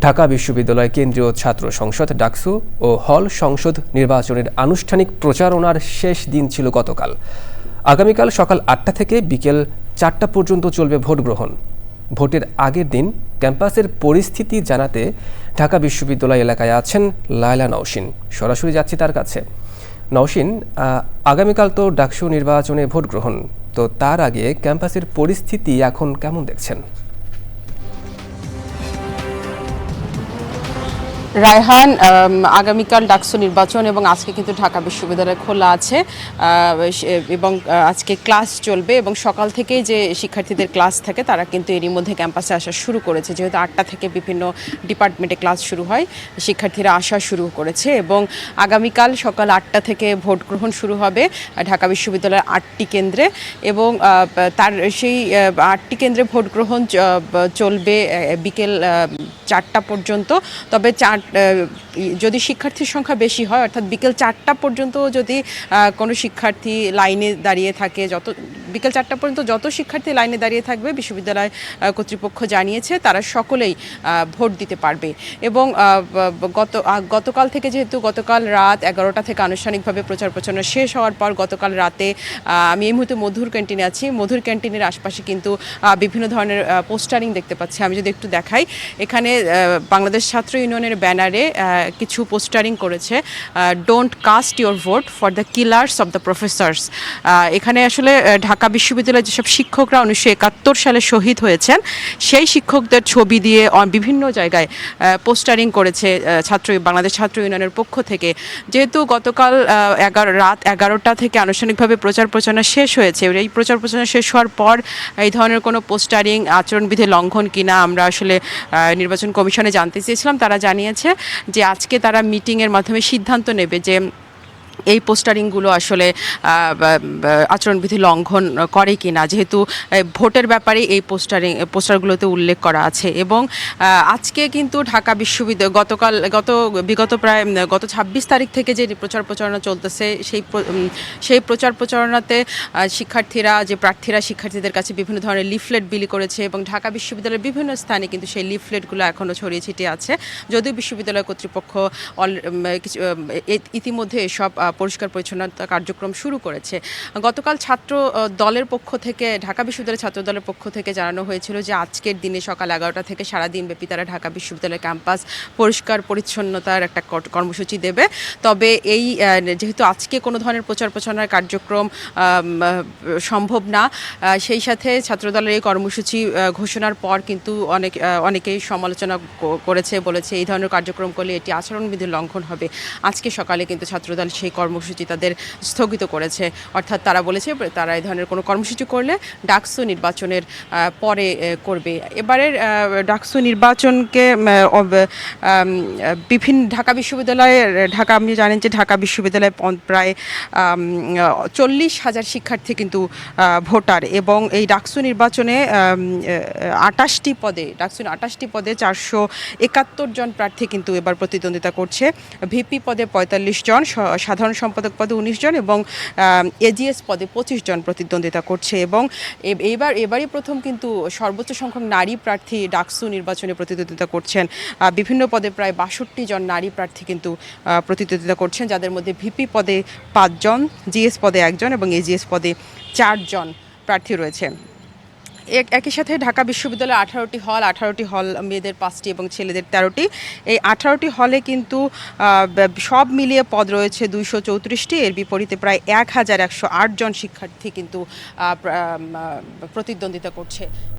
ঢাকা বিশ্ববিদ্যালয় কেন্দ্রীয় ছাত্র সংসদ, ডাকসু ও হল সংসদ নির্বাচনের আনুষ্ঠানিক প্রচারণার শেষ দিন ছিল গতকাল। আগামীকাল সকাল আটটা থেকে বিকেল চারটা পর্যন্ত চলবে ভোট গ্রহণ। ভোটের আগের দিন ক্যাম্পাসের পরিস্থিতি জানাতে ঢাকা বিশ্ববিদ্যালয় এলাকায় আছেন লায়লা নওশিন। সরাসরি যাচ্ছি তার কাছে। নওশিন আগামীকাল তো ডাকসু নির্বাচনে ভোট গ্রহণ। তো তার আগে ক্যাম্পাসের পরিস্থিতি এখন কেমন দেখছেন? রায়হান আগামীকাল ডাকসু নির্বাচন এবং আজকে কিন্তু ঢাকা বিশ্ববিদ্যালয় খোলা আছে। এবং আজকে ক্লাস চলবে এবং সকাল থেকেই যে শিক্ষার্থীদের ক্লাস থাকে, তারা কিন্তু এরই মধ্যে ক্যাম্পাসে আসা শুরু করেছে। যেহেতু আটটা থেকে বিভিন্ন ডিপার্টমেন্টে ক্লাস শুরু হয়, শিক্ষার্থীরা আসা শুরু করেছে এবং আগামীকাল সকাল আটটা থেকে ভোট গ্রহণ শুরু হবে ঢাকা বিশ্ববিদ্যালয়ের আটটি কেন্দ্রে এবং তার সেই আটটি কেন্দ্রে ভোট গ্রহণ চলবে বিকেল চারটা পর্যন্ত। তবে চার যদি শিক্ষার্থীর সংখ্যা বেশি হয়, অর্থাৎ বিকেল চারটা পর্যন্ত যদি কোনো শিক্ষার্থী লাইনে দাঁড়িয়ে থাকে, যত, বিকেল চারটা পর্যন্ত যত শিক্ষার্থী লাইনে দাঁড়িয়ে থাকবে, বিশ্ববিদ্যালয় কর্তৃপক্ষ জানিয়েছে, তারা সকলেই ভোট দিতে পারবে। এবং গত গতকাল থেকে যেহেতু গতকাল রাত এগারোটা থেকে আনুষ্ঠানিকভাবে প্রচার প্রচারণা শেষ হওয়ার পর গতকাল রাতে আমি এই মুহূর্তে মধুর ক্যান্টিনে আছি। মধুর ক্যান্টিনের আশপাশে কিন্তু বিভিন্ন ধরনের পোস্টারিং দেখতে পাচ্ছি। আমি যদি একটু দেখাই, এখানে বাংলাদেশ ছাত্র ইউনিয়নের ব্যানারে কিছু পোস্টারিং করেছে। Don't cast your vote for the killers of the professors এখানে আসলে ঢাকা বিশ্ববিদ্যালয়ের যেসব শিক্ষকরা উনিশশো একাত্তর সালে শহীদ হয়েছেন, সেই শিক্ষকদের ছবি দিয়ে বিভিন্ন জায়গায় পোস্টারিং করেছে ছাত্র, বাংলাদেশ ছাত্র ইউনিয়নের পক্ষ থেকে। যেহেতু গতকাল এগারো, রাত এগারোটা থেকে আনুষ্ঠানিকভাবে প্রচার প্রচারণা শেষ হয়েছে, এই প্রচার প্রচারণা শেষ হওয়ার পর, এই ধরনের কোনো পোস্টারিং আচরণবিধি লঙ্ঘন কিনা আমরা আসলে নির্বাচন কমিশনে জানতে চেয়েছিলাম। তারা জানিয়েছে যে আজকে তারা মিটিংয়ের মাধ্যমে সিদ্ধান্ত নেবে যে এই পোস্টারিংগুলো আসলে আচরণবিধি লঙ্ঘন করে কি না যেহেতু ভোটের ব্যাপারে এই পোস্টারিং, পোস্টারগুলোতে উল্লেখ করা আছে এবং আজকে কিন্তু ঢাকা বিশ্ববিদ্যালয়, গতকাল, গত, বিগত প্রায় গত ছাব্বিশ তারিখ থেকে যে প্রচার প্রচারণা চলতেছে, সেই সেই প্রচার প্রচারণাতে শিক্ষার্থীরা, যে প্রার্থীরা শিক্ষার্থীদের কাছে বিভিন্ন ধরনের লিফলেট বিলি করেছে এবং ঢাকা বিশ্ববিদ্যালয়ের বিভিন্ন স্থানে কিন্তু সেই লিফলেটগুলো এখনও ছড়িয়ে ছিটিয়ে আছে। যদিও বিশ্ববিদ্যালয় কর্তৃপক্ষ অল- কিছু ইতিমধ্যে এসব পরিষ্কার পরিচ্ছন্নতা কার্যক্রম শুরু করেছে। গতকাল ছাত্র দলের পক্ষ থেকে, ঢাকা বিশ্ববিদ্যালয়ের ছাত্র দলের পক্ষ থেকে জানানো হয়েছিল যে আজকের দিনে সকাল এগারোটা থেকে সারাদিন ব্যাপী তারা ঢাকা বিশ্ববিদ্যালয় ক্যাম্পাস পরিষ্কার পরিচ্ছন্নতার একটা কর- কর্মসূচি দেবে। তবে এই যেহেতু আজকে কোনো ধরনের প্রচার প্রচারণার কার্যক্রম সম্ভব না সেই সাথে ছাত্রদলের এই কর্মসূচি ঘোষণার পর কিন্তু অনেক অনেকেই সমালোচনা করেছে, বলেছে এই ধরনের কার্যক্রম করলে এটি আচরণবিধির লঙ্ঘন হবে। আজকে সকালে কিন্তু ছাত্রদল সেই কর্মসূচি তাদের স্থগিত করেছে। অর্থাৎ তারা বলেছে, তারা এই ধরনের কোনো কর্মসূচি করলে ডাকসু নির্বাচনের পরে করবে। এবারের ডাকসু নির্বাচনকে বিভিন্ন ঢাকা বিশ্ববিদ্যালয়ের ঢাকা, আপনি জানেন যে ঢাকা বিশ্ববিদ্যালয়ে প্রায় চল্লিশ হাজার শিক্ষার্থী কিন্তু ভোটার এবং এই ডাকসু নির্বাচনে আটাশটি পদে, ডাকসু আটাশটি পদে চারশো একাত্তর জন প্রার্থী কিন্তু এবার প্রতিদ্বন্দ্বিতা করছে। ভিপি পদে পঁয়তাল্লিশ জন, স- সাধারণ সম্পাদক পদে উনিশ জন এবং এজিএস পদে পঁচিশ জন প্রতিদ্বন্দ্বিতা করছে এবং এইবার এবারই প্রথম কিন্তু সর্বোচ্চ সংখ্যক নারী প্রার্থী ডাকসু নির্বাচনে প্রতিদ্বন্দ্বিতা করছেন। বিভিন্ন পদে প্রায় বাষট্টি জন নারী প্রার্থী কিন্তু প্রতিদ্বন্দ্বিতা করছেন, যাদের মধ্যে ভিপি পদে পাঁচজন জিএস পদে একজন এবং এজিএস পদে চারজন প্রার্থী রয়েছে। এক- একই সাথে ঢাকা বিশ্ববিদ্যালয়ে আঠারোটি হল আঠারোটি হল মেয়েদের পাঁচটি এবং ছেলেদের তেরোটি। এই আঠারোটি হলে কিন্তু সব মিলিয়ে পদ রয়েছে দুইশো চৌত্রিশটি। এর বিপরীতে প্রায় এক হাজার একশো আটজন শিক্ষার্থী কিন্তু প্রতিদ্বন্দ্বিতা করছে।